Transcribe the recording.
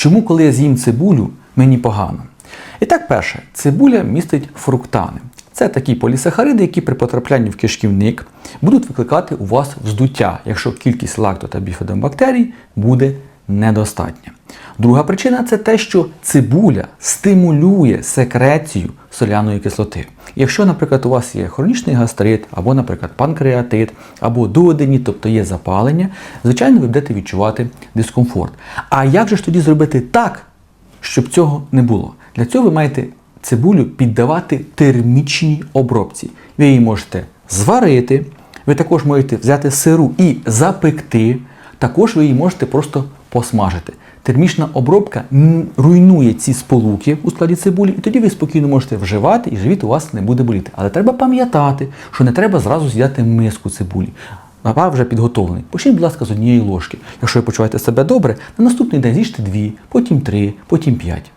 Чому, коли я з'їм цибулю, мені погано? І так, перше, цибуля містить фруктани. Це такі полісахариди, які при потраплянні в кишківник будуть викликати у вас вздуття, якщо кількість лакто та біфидобактерій буде недостатня. Друга причина це те, що цибуля стимулює секрецію соляної кислоти. Якщо, наприклад, у вас є хронічний гастрит, або, наприклад, панкреатит, або дуодені, тобто є запалення, звичайно, ви будете відчувати дискомфорт. А як же ж тоді зробити так, щоб цього не було? Для цього ви маєте цибулю піддавати термічній обробці. Ви її можете зварити, ви також можете взяти сиру і запекти, також ви її можете просто посмажити. Термічна обробка руйнує ці сполуки у складі цибулі, і тоді ви спокійно можете вживати, і живіт у вас не буде боліти. Але треба пам'ятати, що не треба зразу з'їдати миску цибулі. Напав вже підготовлений. Почніть, будь ласка, з однієї ложки. Якщо ви почуваєте себе добре, на наступний день з'їжте дві, потім три, потім п'ять.